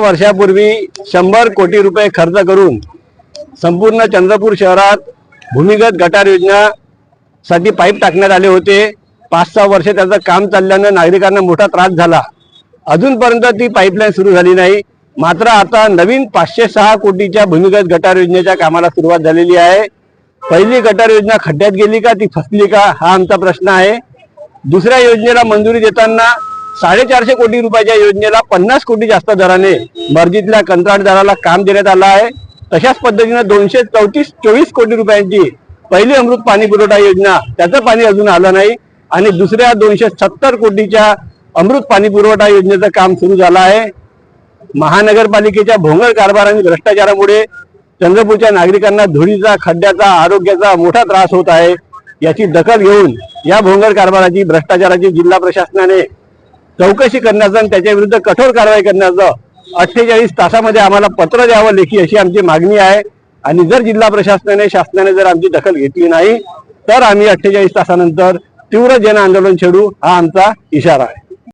वर्षापूर्वी शंभर कोटी रुपये खर्च करून संपूर्ण चंद्रपूर शहरात भूमिगत गटार योजना साठी पाईप टाकण्यात आले होते. पाच सहा वर्ष त्याचं काम चालल्यानं नागरिकांना मोठा त्रास झाला. अजूनपर्यंत ती पाईपलाईन सुरू झाली नाही. मात्र आता नवीन पाचशे सहा कोटीच्या भूमिगत गटार योजनेच्या कामाला सुरुवात झालेली आहे. पहिली गटार योजना खड्ड्यात गेली का ती फसली का हा आमचा प्रश्न आहे. दुसऱ्या योजनेला मंजुरी देताना साडेचारशे कोटी रुपयाच्या योजनेला पन्नास कोटी जास्त दराने मर्जीतल्या कंत्राटदाराला काम देण्यात आलं आहे. तशाच पद्धतीनं दोनशे चौतीस चोवीस कोटी रुपयांची पहिली अमृत पाणी पुरवठा योजना त्याचं पाणी अजून आलं नाही. आणि दुसऱ्या दोनशे सत्तर कोटीच्या अमृत पाणी पुरवठा योजनेचं काम सुरू झालं आहे. महानगरपालिकेच्या भोंगळ कारभार आणि भ्रष्टाचारामुळे चंद्रपूरच्या नागरिकांना धुळीचा खड्ड्याचा आरोग्याचा मोठा त्रास होत आहे. याची दखल घेऊन या भोंगळ कारभाराची भ्रष्टाचाराची जिल्हा प्रशासनाने चौकशी करण्याचं आणि त्याच्या विरुद्ध कठोर कारवाई करण्याचं अठ्ठेचाळीस तासामध्ये आम्हाला पत्र द्यावं लेखी अशी आमची मागणी आहे. आणि जर जिल्हा प्रशासनाने शासनाने जर आमची दखल घेतली नाही तर आम्ही अठ्ठेचाळीस तासानंतर तीव्र जन आंदोलन छेडू हा आमचा इशारा आहे.